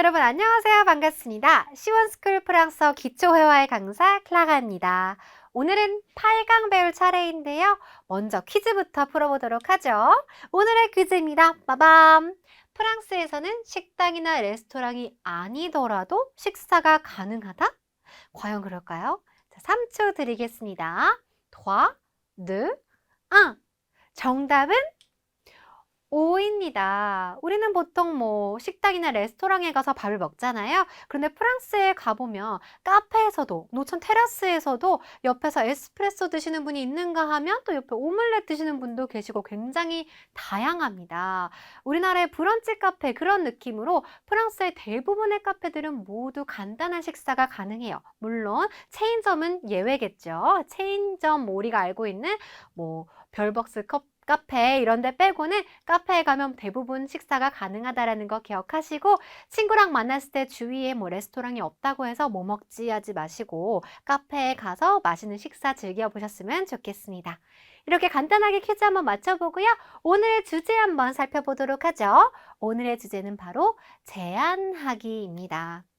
여러분 안녕하세요. 반갑습니다. 시원스쿨 프랑스어 기초회화의 강사 클라가입니다. 오늘은 8강 배울 차례인데요. 먼저 퀴즈부터 풀어보도록 하죠. 오늘의 퀴즈입니다. 빠밤! 프랑스에서는 식당이나 레스토랑이 아니더라도 식사가 가능하다? 과연 그럴까요? 자, 3초 드리겠습니다. 3, 2, 1. 정답은 오입니다. 우리는 보통 뭐 식당이나 레스토랑에 가서 밥을 먹잖아요. 그런데 프랑스에 가보면 카페에서도, 노천 테라스에서도 옆에서 에스프레소 드시는 분이 있는가 하면 또 옆에 오믈렛 드시는 분도 계시고 굉장히 다양합니다. 우리나라의 브런치 카페 그런 느낌으로 프랑스의 대부분의 카페들은 모두 간단한 식사가 가능해요. 물론 체인점은 예외겠죠. 체인점 뭐 우리가 알고 있는 뭐 별벅스 컵 카페 이런 데 빼고는 카페에 가면 대부분 식사가 가능하다라는 거 기억하시고 친구랑 만났을 때 주위에 뭐 레스토랑이 없다고 해서 뭐 먹지 하지 마시고 카페에 가서 맛있는 식사 즐겨보셨으면 좋겠습니다. 이렇게 간단하게 퀴즈 한번 맞춰보고요. 오늘의 주제 한번 살펴보도록 하죠. 오늘의 주제는 바로 제안하기입니다.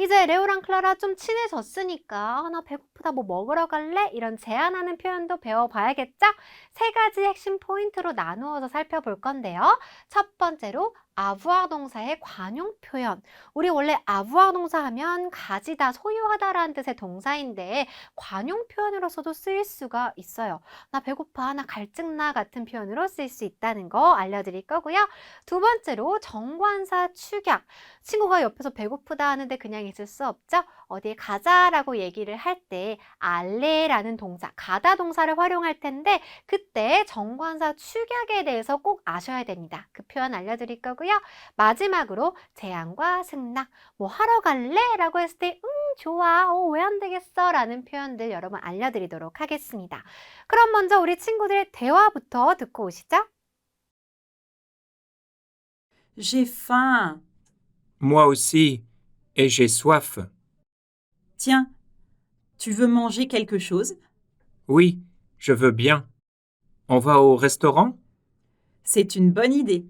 이제 레오랑 클라라 좀 친해졌으니까 아, 나 배고프다 뭐 먹으러 갈래? 이런 제안하는 표현도 배워봐야겠죠? 세 가지 핵심 포인트로 나누어서 살펴볼 건데요. 첫 번째로 avoir 동사의 관용 표현. 우리 원래 avoir 동사 하면 가지다, 소유하다라는 뜻의 동사인데 관용 표현으로서도 쓰일 수가 있어요. 나 배고파, 나 갈증나 같은 표현으로 쓰일 수 있다는 거 알려드릴 거고요. 두 번째로 정관사 축약. 친구가 옆에서 배고프다 하는데 그냥 있을 수 없죠? 어디에 가자라고 얘기를 할 때 알레라는 동사, 가다 동사를 활용할 텐데 그때 정관사 축약에 대해서 꼭 아셔야 됩니다. 그 표현 알려드릴 거고요. 마지막으로 제안과 승낙, 뭐 하러 갈래? 라고 했을 때 응, 좋아, 어, 왜 안 되겠어? 라는 표현들 여러분 알려드리도록 하겠습니다. 그럼 먼저 우리 친구들의 대화부터 듣고 오시죠. J'ai faim. Moi aussi, et j'ai soif. Tiens, tu veux manger quelque chose Oui, je veux bien. On va au restaurant C'est une bonne idée.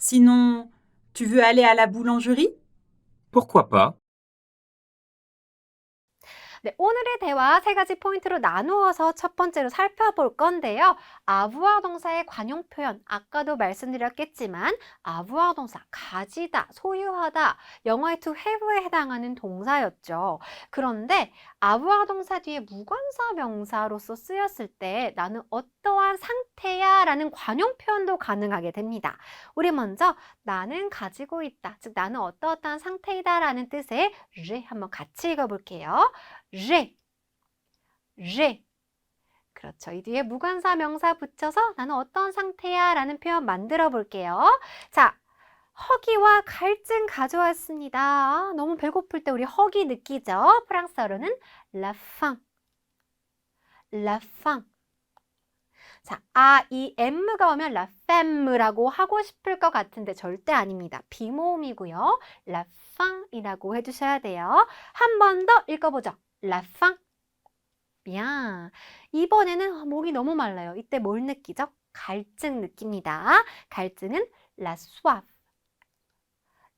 Sinon, tu veux aller à la boulangerie? Pourquoi pas? 네, 오늘의 대화 세 가지 포인트로 나누어서 첫 번째로 살펴볼 건데요. 아부아 동사의 관용 표현, 아까도 말씀드렸겠지만 아부아 동사, 가지다, 소유하다, 영어의 to have에 해당하는 동사였죠. 그런데 아부아 동사 뒤에 무관사 명사로서 쓰였을 때 나는 어떠한 상태야 라는 관용 표현도 가능하게 됩니다. 우리 먼저 나는 가지고 있다, 즉 나는 어떠어떠한 상태이다 라는 뜻의 를 한번 같이 읽어볼게요. J'ai, j'ai. 그렇죠. 이 뒤에 무관사 명사 붙여서 나는 어떤 상태야 라는 표현 만들어 볼게요. 자, 허기와 갈증 가져왔습니다. 아, 너무 배고플 때 우리 허기 느끼죠? 프랑스어로는 la faim, la faim. 자, 아, 이 M가 오면 la femme라고 하고 싶을 것 같은데 절대 아닙니다. 비모음이고요. la faim이라고 해주셔야 돼요. 한 번 더 읽어보죠. La faim. bien. 이번에는 목이 너무 말라요. 이때 뭘 느끼죠? 갈증 느낍니다. 갈증은 la soif.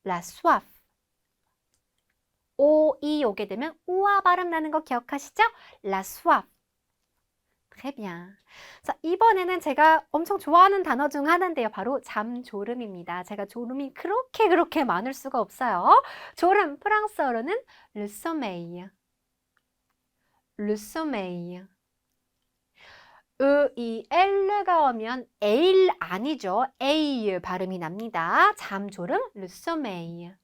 la soif. 오, 이 오게 되면 우아 발음 나는 거 기억하시죠? la soif. très bien. 자, 이번에는 제가 엄청 좋아하는 단어 중 하나인데요. 바로 잠졸음입니다. 제가 졸음이 그렇게 그렇게 많을 수가 없어요. 졸음, 프랑스어로는 le sommeil. Le sommeil. 으, 이, 엘르가 오면 에일 아니죠. 에이 발음이 납니다. 잠졸음, le sommeil.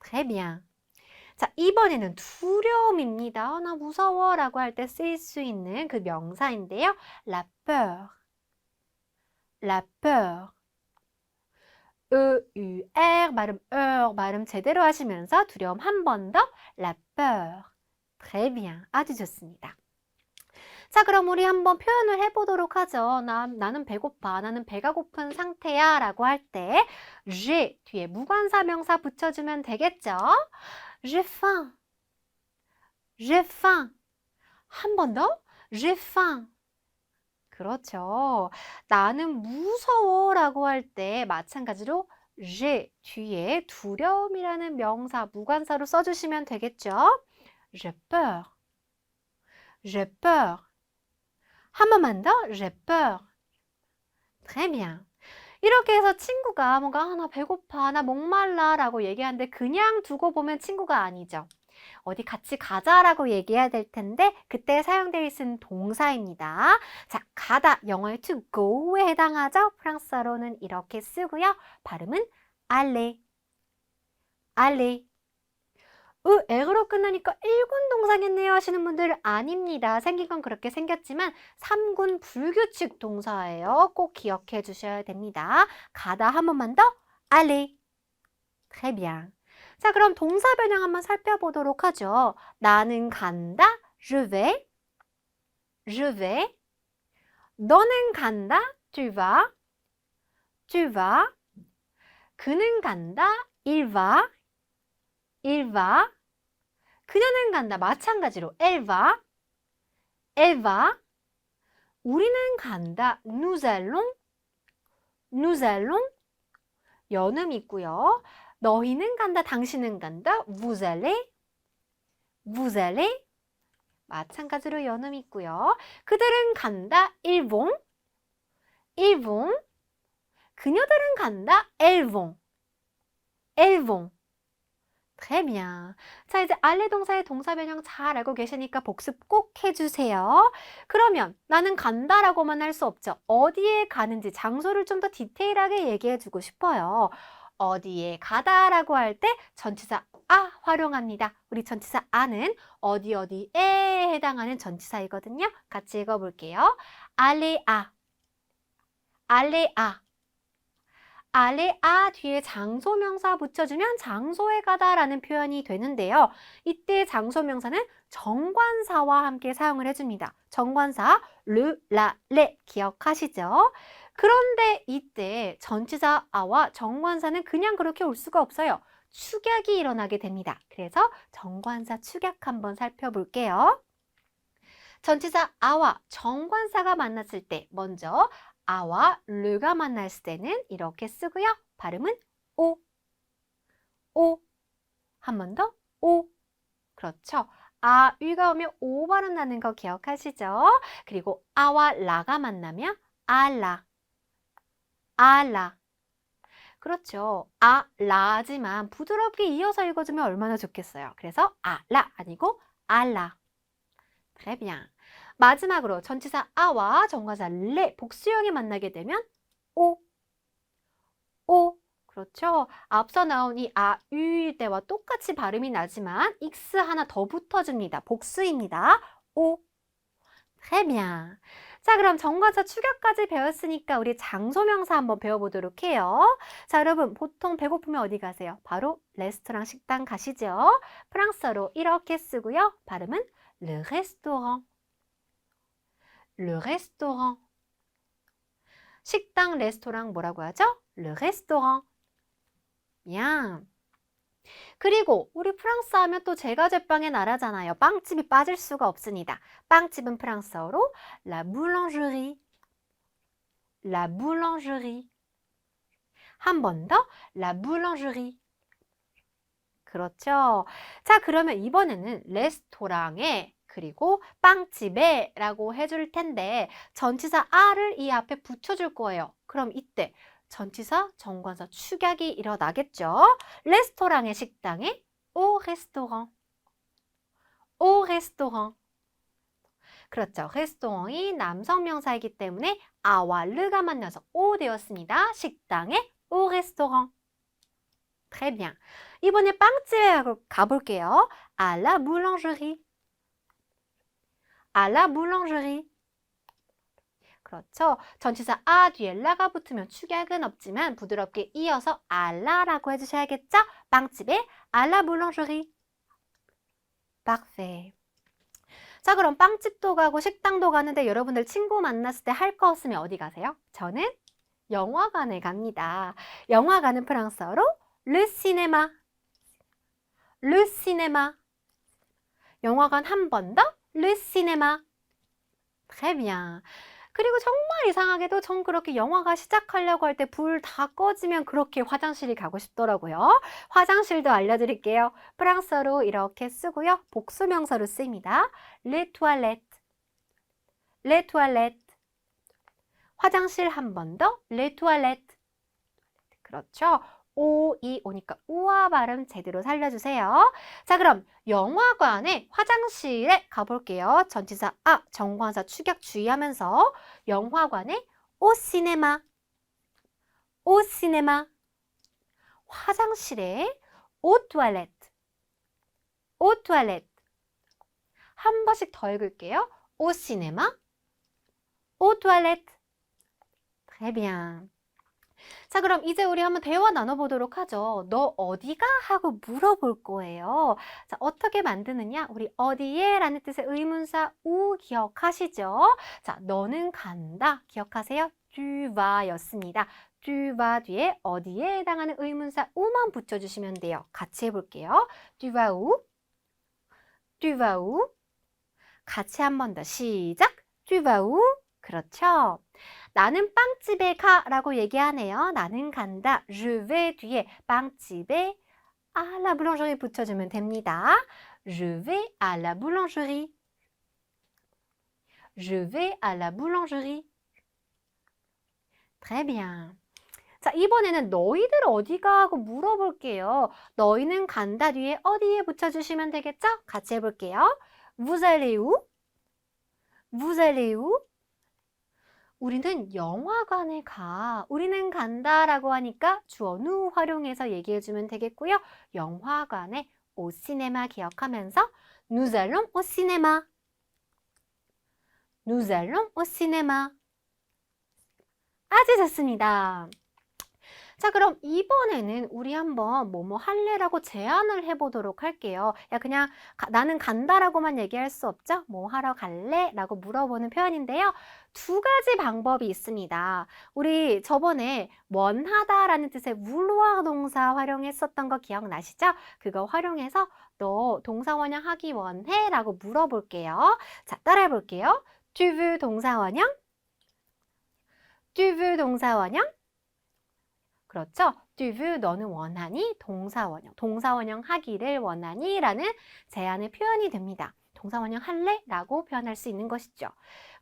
très bien. 자, 이번에는 두려움입니다. 아, 나 무서워 라고 할 때 쓰일 수 있는 그 명사인데요. la peur. la peur. 으, 유, 에 발음, 어 발음 제대로 하시면서 두려움 한 번 더. la peur. Très bien. 아주 좋습니다. 자, 그럼 우리 한번 표현을 해보도록 하죠. 나, 나는 배고파. 나는 배가 고픈 상태야. 라고 할 때, j'ai 뒤에 무관사 명사 붙여주면 되겠죠? j'ai faim. j'ai faim. 한 번 더, j'ai faim. 그렇죠. 나는 무서워. 라고 할 때, 마찬가지로 j'ai 뒤에 두려움이라는 명사 무관사로 써주시면 되겠죠. J'ai peur. j'ai peur. 한 번만 더. j'ai peur. très bien. 이렇게 해서 친구가 뭔가 아, 나 배고파, 나 목말라 라고 얘기하는데 그냥 두고 보면 친구가 아니죠. 어디 같이 가자라고 얘기해야 될 텐데 그때 사용될 수 있는 동사입니다. 자, 가다 영어의 to go에 해당하죠. 프랑스어로는 이렇게 쓰고요. 발음은 aller, aller. 으, 액으로 끝나니까 1군 동사겠네요 하시는 분들 아닙니다. 생긴 건 그렇게 생겼지만 3군 불규칙 동사예요. 꼭 기억해 주셔야 됩니다. 가다 한 번만 더 aller. Très bien. 자, 그럼 동사 변형 한번 살펴보도록 하죠. 나는 간다. Je vais. Je vais. 너는 간다. Tu vas. Tu vas. 그는 간다. Il va. Va. 그녀는 간다. 마찬가지로. Elle va. 우리는 간다. Nous allons. 연음 있고요. 너희는 간다. 당신은 간다. Vous allez. 마찬가지로 연음 있고요. 그들은 간다. Ils vont. 그녀들은 간다. Elles vont. Très bien. 자, 이제 알레 동사의 동사 변형 잘 알고 계시니까 복습 꼭 해주세요. 그러면 나는 간다라고만 할 수 없죠. 어디에 가는지 장소를 좀 더 디테일하게 얘기해 주고 싶어요. 어디에 가다라고 할 때 전치사 아 활용합니다. 우리 전치사 아는 어디 어디에 해당하는 전치사이거든요. 같이 읽어볼게요. aller à, aller aller à 뒤에 장소 명사 붙여주면 장소에 가다라는 표현이 되는데요. 이때 장소 명사는 정관사와 함께 사용을 해줍니다. 정관사 le, la, le 기억하시죠? 그런데 이때 전치사 아와 정관사는 그냥 그렇게 올 수가 없어요. 축약이 일어나게 됩니다. 그래서 정관사 축약 한번 살펴볼게요. 전치사 아와 정관사가 만났을 때 먼저 아와 르가 만났을 때는 이렇게 쓰고요. 발음은 오, 오. 한 번 더, 오. 그렇죠. 아, 위가 오면 오 발음 나는 거 기억하시죠? 그리고 아와 라가 만나면 알라, 알라. 그렇죠. 아, 라지만 부드럽게 이어서 읽어주면 얼마나 좋겠어요. 그래서 아, 라 아니고 알라. Très. 마지막으로 전치사 아와 정관사 레 복수형이 만나게 되면 오, 오. 그렇죠. 앞서 나온 이 아, 유일 때와 똑같이 발음이 나지만 익스 하나 더 붙어줍니다. 복수입니다. 오. Bien. 자, 그럼 정관사 축약까지 배웠으니까 우리 장소명사 한번 배워보도록 해요. 자, 여러분 보통 배고프면 어디 가세요? 바로 레스토랑 식당 가시죠. 프랑스어로 이렇게 쓰고요. 발음은 le restaurant. Le restaurant. 식당, 레스토랑 뭐라고 하죠? le restaurant. bien. 그리고 우리 프랑스 하면 또 제과 제빵의 나라잖아요. 빵집이 빠질 수가 없습니다. 빵집은 프랑스어로 la boulangerie. la boulangerie. 한 번 더 la boulangerie. 그렇죠. 자, 그러면 이번에는 레스토랑에 그리고 빵집에 라고 해줄 텐데 전치사 아를 이 앞에 붙여줄 거예요. 그럼 이때 전치사 정관사 축약이 일어나겠죠. 레스토랑의 식당에 au restaurant. au restaurant. 그렇죠. 레스토랑이 남성 명사이기 때문에 아와 르가 만나서 오 되었습니다. 식당에 au restaurant. Très bien. 이번에 빵집에 가볼게요. à la boulangerie. À la boulangerie. 그렇죠. 전치사 아 뒤에 라가 붙으면 축약은 없지만 부드럽게 이어서 알라라고 해주셔야겠죠? 빵집에 알라 boulangerie. parfait. 자, 그럼 빵집도 가고 식당도 가는데 여러분들 친구 만났을 때 할 거 없으면 어디 가세요? 저는 영화관에 갑니다. 영화관은 프랑스어로 le cinéma. 영화관 한 번 더 le cinéma. Très bien. 그리고 정말 이상하게도 전 그렇게 영화가 시작하려고 할 때 불 다 꺼지면 그렇게 화장실이 가고 싶더라고요. 화장실도 알려드릴게요. 프랑스어로 이렇게 쓰고요. 복수명사로 쓰입니다. les toilettes, les toilettes. 화장실 한 번 더, les toilettes. 그렇죠. 오, 이 오니까 우아 발음 제대로 살려주세요. 자, 그럼 영화관에 화장실에 가볼게요. 전치사 아, 정관사 축약 주의하면서 영화관에 오 시네마, 오 시네마. 화장실에 오 투알렛, 오 투알렛. 한 번씩 더 읽을게요. 오 시네마, 오 투알렛. Très bien. 자, 그럼 이제 우리 한번 대화 나눠보도록 하죠. 너 어디가? 하고 물어볼 거예요. 자, 어떻게 만드느냐? 우리 어디에? 라는 뜻의 의문사 우 기억하시죠? 자, 너는 간다. 기억하세요? vas 였습니다. tu 뒤에 어디에 해당하는 의문사 우만 붙여주시면 돼요. 같이 해볼게요. tu vas où? 같이 한 번 더 시작. tu où? 그렇죠. 나는 빵집에 가 라고 얘기하네요. 나는 간다. Je vais 뒤에 빵집에 à la boulangerie 붙여주면 됩니다. Je vais à la boulangerie. Je vais à la boulangerie. Très bien. 자, 이번에는 너희들 어디가 하고 물어볼게요. 너희는 간다 뒤에 어디에 붙여주시면 되겠죠? 같이 해볼게요. Vous allez où? Vous allez où? 우리는 영화관에 가. 우리는 간다 라고 하니까 주어 누 활용해서 얘기해 주면 되겠고요. 영화관에 au cinéma 기억하면서 nous allons au cinéma. nous allons au cinéma. 아주 좋습니다. 자, 그럼 이번에는 우리 한번 뭐뭐 할래라고 제안을 해보도록 할게요. 야, 그냥 가- 나는 간다라고만 얘기할 수 없죠? 뭐 하러 갈래? 라고 물어보는 표현인데요. 두 가지 방법이 있습니다. 우리 저번에 원하다라는 뜻의 vouloir 동사 활용했었던 거 기억나시죠? 그거 활용해서 너 동사 원형 하기 원해? 라고 물어볼게요. 자, 따라해 볼게요. tu veux 동사 원형? tu veux 동사 원형? 그렇죠? tu veux 너는 원하니? 동사 원형. 동사 원형 하기를 원하니? 라는 제안의 표현이 됩니다. 동사 원형 할래? 라고 표현할 수 있는 것이죠.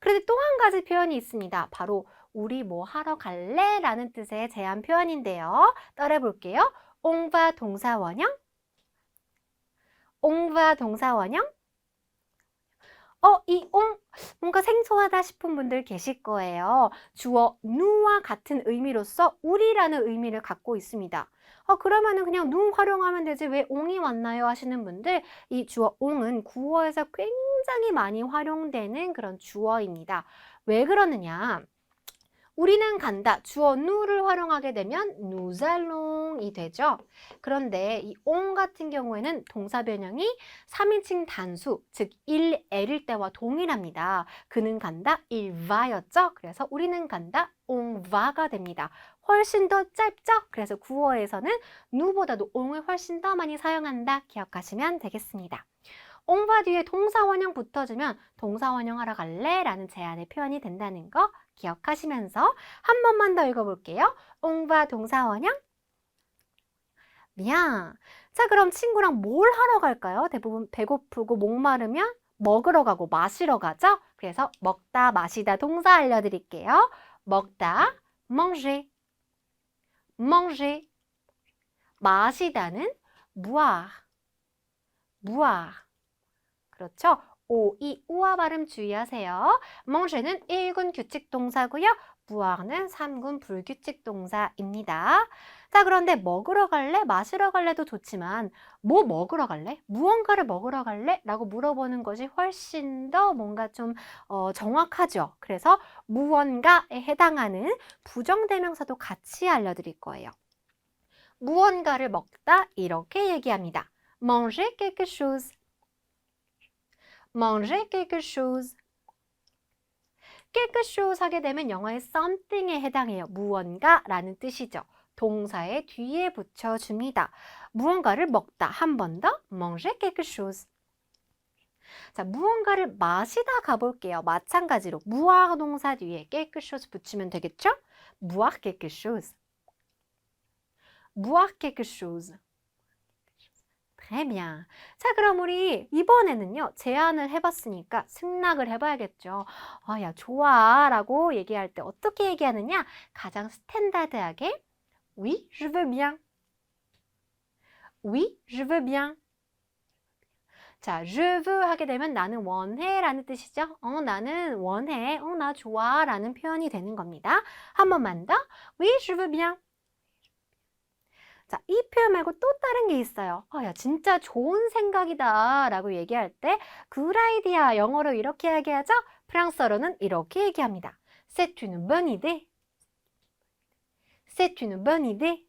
그런데 또 한 가지 표현이 있습니다. 바로 우리 뭐 하러 갈래? 라는 뜻의 제안 표현인데요. 따라해 볼게요. on va 동사 원형? on va 동사 원형? 어, 이 on 뭔가 생소하다 싶은 분들 계실 거예요. 주어 누와 같은 의미로서 우리라는 의미를 갖고 있습니다. 어, 그러면은 그냥 누 활용하면 되지 왜 옹이 왔나요? 하시는 분들 이 주어 옹은 구어에서 굉장히 많이 활용되는 그런 주어입니다. 왜 그러느냐? 우리는 간다. 주어 누를 활용하게 되면 nous allons이 되죠. 그런데 이 on 같은 경우에는 동사 변형이 3인칭 단수, 즉 il, l일 때와 동일합니다. 그는 간다, il va였죠. 그래서 우리는 간다, on va가 됩니다. 훨씬 더 짧죠? 그래서 구어에서는 누보다도 on을 훨씬 더 많이 사용한다. 기억하시면 되겠습니다. va 뒤에 동사 원형 붙어주면 동사 원형 하러 갈래? 라는 제안의 표현이 된다는 거 기억하시면서 한 번만 더 읽어볼게요. on va 동사 원형 bien. 자, 그럼 친구랑 뭘 하러 갈까요? 대부분 배고프고 목마르면 먹으러 가고 마시러 가죠? 그래서 먹다, 마시다 동사 알려드릴게요. 먹다, manger. manger. 마시다는 boire. boire. 그렇죠? 오, 이, 우와 발음 주의하세요. manger는 1군 규칙 동사고요. boire는 3군 불규칙 동사입니다. 자, 그런데 먹으러 갈래? 마시러 갈래도 좋지만 뭐 먹으러 갈래? 무언가를 먹으러 갈래? 라고 물어보는 것이 훨씬 더 뭔가 좀 어, 정확하죠. 그래서 무언가에 해당하는 부정대명사도 같이 알려드릴 거예요. 무언가를 먹다 이렇게 얘기합니다. manger quelque chose. Manger quelque chose. quelque chose 하게 되면 영어의 something에 해당해요. 무언가라는 뜻이죠. 동사의 뒤에 붙여줍니다. 무언가를 먹다 한 번 더 manger quelque chose. 자, 무언가를 마시다 가볼게요. 마찬가지로 무아 동사 뒤에 chose 붙이면 되겠죠? chose. 무아 quelque chose. Bien. 자, 그럼 우리 이번에는요, 제안을 해봤으니까 승낙을 해봐야겠죠. 아, 야, 좋아. 라고 얘기할 때 어떻게 얘기하느냐? 가장 스탠다드하게, Oui, je veux bien. Oui, je veux bien. 자, je veux 하게 되면 나는 원해 라는 뜻이죠. 어, 나는 원해. 어, 나 좋아. 라는 표현이 되는 겁니다. 한 번만 더. Oui, je veux bien. 자, 이 표현 말고 또 다른 게 있어요. 아, 야, 진짜 좋은 생각이다. 라고 얘기할 때, good idea. 영어로 이렇게 얘기하죠? 프랑스어로는 이렇게 얘기합니다. C'est une bonne idée. C'est une bonne idée.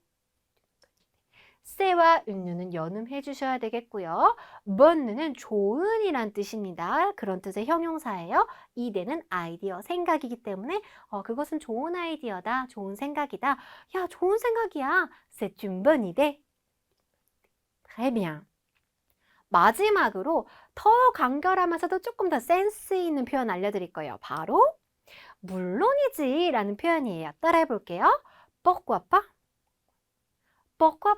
세와 은유는 연음해 주셔야 되겠고요. bonne는 좋은이란 뜻입니다. 그런 뜻의 형용사예요. 이대는 아이디어, 생각이기 때문에 어, 그것은 좋은 아이디어다, 좋은 생각이다. 야, 좋은 생각이야. C'est une bonne. Très bien. 마지막으로 더 간결하면서도 조금 더 센스 있는 표현 알려드릴 거예요. 바로 물론이지 라는 표현이에요. 따라해 볼게요. pas? pourquoi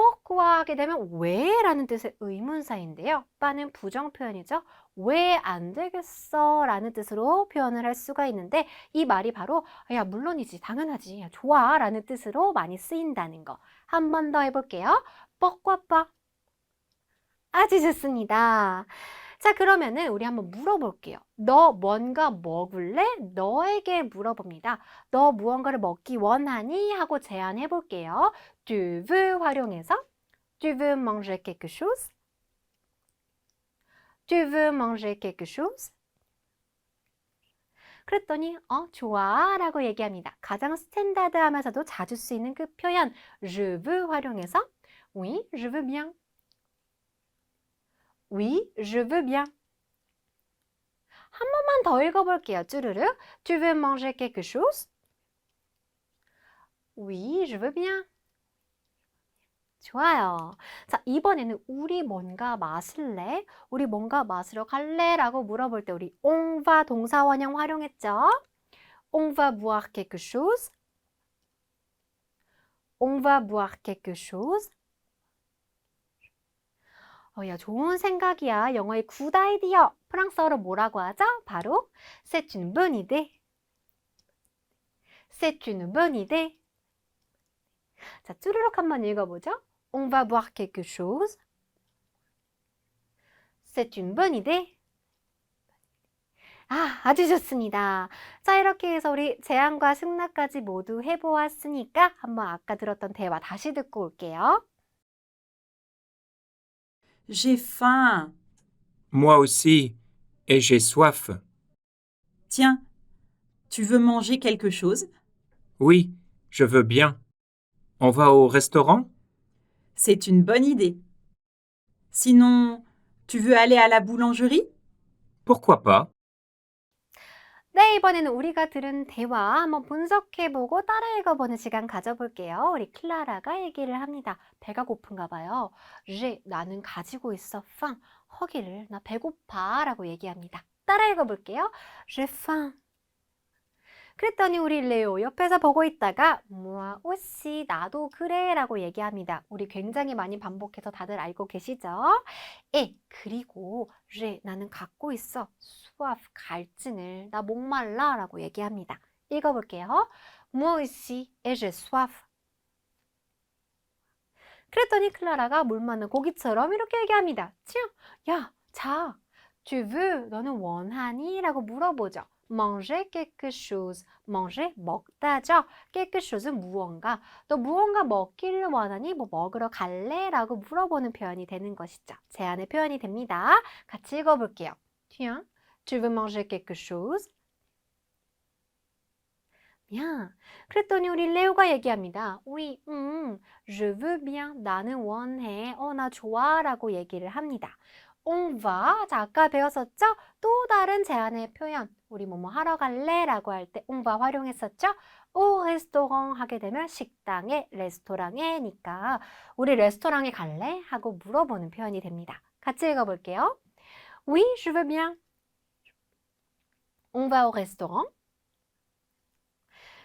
pas? pourquoi 하게 되면 왜 라는 뜻의 의문사인데요. 빠는 부정 표현이죠. 왜 안 되겠어 라는 뜻으로 표현을 할 수가 있는데 이 말이 바로 야 물론이지 당연하지 야, 좋아 라는 뜻으로 많이 쓰인다는 거. 한 번 더 해볼게요. pas? 아주 좋습니다. 자, 그러면은 우리 한번 물어볼게요. 너 뭔가 먹을래? 너에게 물어봅니다. 너 무언가를 먹기 원하니? 하고 제안해 볼게요. Tu veux 활용해서 Tu veux manger quelque chose? Tu veux manger quelque chose? 그랬더니 어 좋아 라고 얘기합니다. 가장 스탠다드하면서도 자주 쓰이는 그 표현 je veux 활용해서 Oui, je veux bien. Oui, je veux bien. 한 번만 더 읽어볼게요. 쭈르르. Tu veux manger quelque chose? Oui, je veux bien. 좋아요. 자, 이번에는 우리 뭔가 마실래? 우리 뭔가 마시러 갈래? 라고 물어볼 때 우리 on va 동사 원형 활용했죠? On va boire quelque chose. On va boire quelque chose. 어, 야, 좋은 생각이야. 영어의 굿 아이디어. 프랑스어로 뭐라고 하죠? 바로 C'est une bonne idée. C'est une bonne idée. 자, 쭈르륵 한번 읽어보죠. On va boire quelque chose. C'est une bonne idée. 아, 아주 좋습니다. 자, 이렇게 해서 우리 제안과 승낙까지 모두 해보았으니까 한번 아까 들었던 대화 다시 듣고 올게요. J'ai faim. Moi aussi, et j'ai soif. Tiens, tu veux manger quelque chose? Oui, je veux bien. On va au restaurant? C'est une bonne idée. Sinon, tu veux aller à la boulangerie? Pourquoi pas? 네, 이번에는 우리가 들은 대화 한번 분석해보고 따라 읽어보는 시간 가져볼게요. 우리 클라라가 얘기를 합니다. 배가 고픈가 봐요. 제 나는 가지고 있어. faim. 허기를. 나 배고파. 라고 얘기합니다. 따라 읽어볼게요. j'ai faim. 그랬더니 우리 레오 옆에서 보고 있다가 뭐야 오씨 나도 그래 라고 얘기합니다. 우리 굉장히 많이 반복해서 다들 알고 계시죠? 에 그리고 제 나는 갖고 있어 수압 갈증을 나 목말라 라고 얘기합니다. 읽어볼게요. aussi et j'ai soif. 그랬더니 클라라가 물 맞는 고기처럼 이렇게 얘기합니다. 치 야, 자, tu 너는 원하니? 라고 물어보죠. Manger quelque chose. manger 먹다죠. quelque chose는 무언가. 또 무언가 먹기를 원하니 뭐 먹으러 갈래? 라고 물어보는 표현이 되는 것이죠. 제안의 표현이 됩니다. 같이 읽어 볼게요. Tiens, tu veux manger quelque chose? bien. 그랬더니 우리 레오가 얘기합니다. Oui, 음, je veux bien. 나는 원해. 어, 나 좋아. 라고 얘기를 합니다. On va. 자, 아까 배웠었죠? 또 다른 제안의 표현. 우리 뭐뭐 하러 갈래? 라고 할 때 on 활용했었죠? au restaurant 하게 되면 식당에, 레스토랑에니까 우리 레스토랑에 갈래? 하고 물어보는 표현이 됩니다. 같이 읽어볼게요. Oui, je veux bien. On va au restaurant.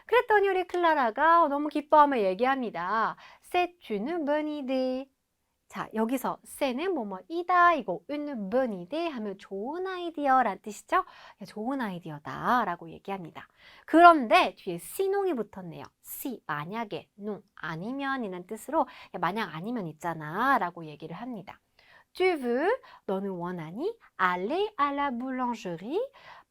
그랬더니 우리 클라라가 너무 기뻐하며 얘기합니다. C'est une bonne idée. 자, 여기서 c'est,는 뭐뭐이다, 이거 bonne idée 하면 좋은 아이디어란 뜻이죠? 야, 좋은 아이디어다 라고 얘기합니다. 그런데 뒤에 si농이 붙었네요. si, 만약에, non, 아니면 이란 뜻으로 야, 만약 아니면 있잖아 라고 얘기를 합니다. Tu veux, 너는 원하니? aller à la boulangerie,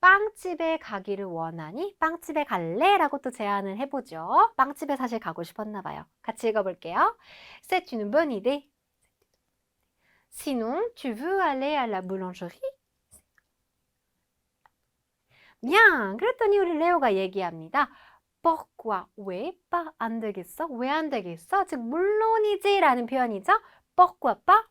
빵집에 가기를 원하니? 빵집에 갈래? 라고 또 제안을 해보죠. 빵집에 사실 가고 싶었나 봐요. 같이 읽어볼게요. C'est une bonne idée. Sinon, tu veux aller à la boulangerie? Bien. 그랬더니 우리 레오가 얘기합니다. pourquoi? 왜? pas 안 되겠어? 왜 안 되겠어? 즉 물론이지 라는 표현이죠. pourquoi pas?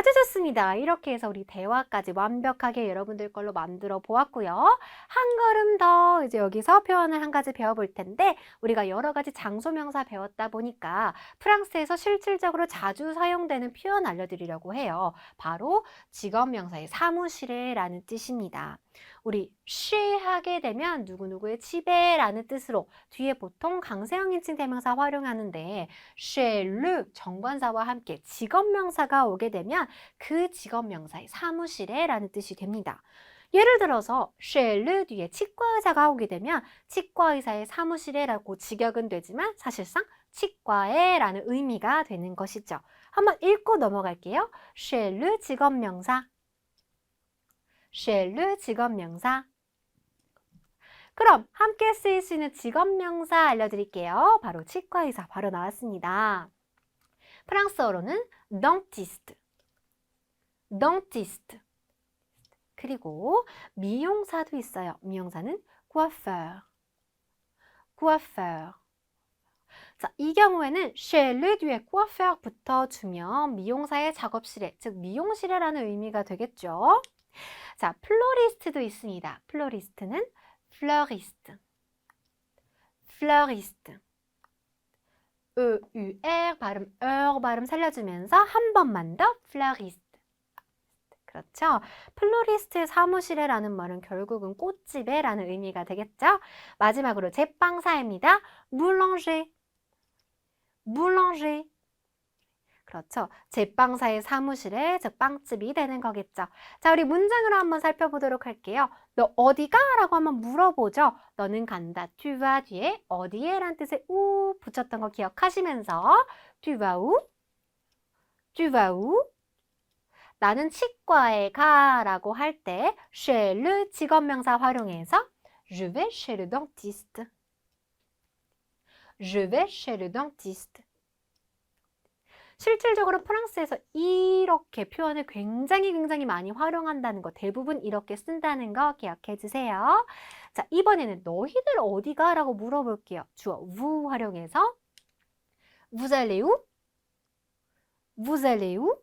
아주 좋습니다. 이렇게 해서 우리 대화까지 완벽하게 여러분들 걸로 만들어 보았고요. 한 걸음 더 이제 여기서 표현을 한 가지 배워볼 텐데 우리가 여러 가지 장소 명사 배웠다 보니까 프랑스에서 실질적으로 자주 사용되는 표현 알려드리려고 해요. 바로 직업 명사의 사무실에 라는 뜻입니다. 우리 쉬 하게 되면 누구누구의 집에 라는 뜻으로 뒤에 보통 강세형 인칭 대명사 활용하는데 le 정관사와 함께 직업명사가 오게 되면 그 직업명사의 사무실에 라는 뜻이 됩니다. 예를 들어서 le 뒤에 치과의사가 오게 되면 치과의사의 사무실에 라고 직역은 되지만 사실상 치과에 라는 의미가 되는 것이죠. 한번 읽고 넘어갈게요. le 직업명사 le 직업명사 그럼 함께 쓰일 수 있는 직업명사 알려드릴게요. 바로 치과의사 바로 나왔습니다. 프랑스어로는 dentiste, dentiste. 그리고 미용사도 있어요. 미용사는 coiffeur, coiffeur. 자, 이 경우에는 chez 뒤에 coiffeur 붙어주면 미용사의 작업실에, 즉 미용실에라는 의미가 되겠죠. 자, 플로리스트도 있습니다. 플로리스트는 fleuriste, fleuriste. E, U, R 발음, er 발음 살려주면서 한 번만 더 fleuriste. 그렇죠. 플로리스트의 사무실에라는 말은 결국은 꽃집에라는 의미가 되겠죠. 마지막으로 제빵사입니다. boulanger, boulanger. 그렇죠. 제빵사의 사무실에 즉 빵집이 되는 거겠죠. 자, 우리 문장으로 한번 살펴보도록 할게요. 너 어디가? 라고 한번 물어보죠. 너는 간다. tu 뒤에 어디에? 란 뜻의 우 붙였던 거 기억하시면서 tu vas où? 나는 치과에 가 라고 할 때 chez 직업명사 활용해서 je vais chez le dentiste. je vais chez le dentiste. 실질적으로 프랑스에서 이렇게 표현을 굉장히 굉장히 많이 활용한다는 거, 대부분 이렇게 쓴다는 거 기억해 주세요. 자, 이번에는 너희들 어디가? 라고 물어볼게요. 주어 vous 활용해서 vous allez où? vous allez où?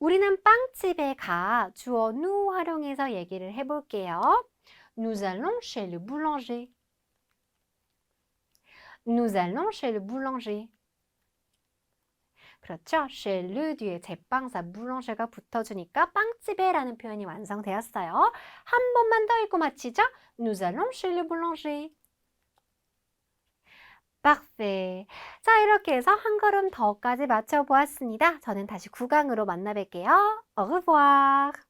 우리는 빵집에 가. 주어 nous 활용해서 얘기를 해볼게요. Nous allons chez le boulanger. Nous allons chez le boulanger. 그렇죠. chez 뒤에 제빵사 boulanger 가 붙어주니까 빵집에라는 표현이 완성되었어요. 한 번만 더 읽고 마치죠. Nous allons chez le boulanger. parfait. 자, 이렇게 해서 한 걸음 더까지 맞춰보았습니다. 저는 다시 9강으로 만나 뵐게요. Au revoir.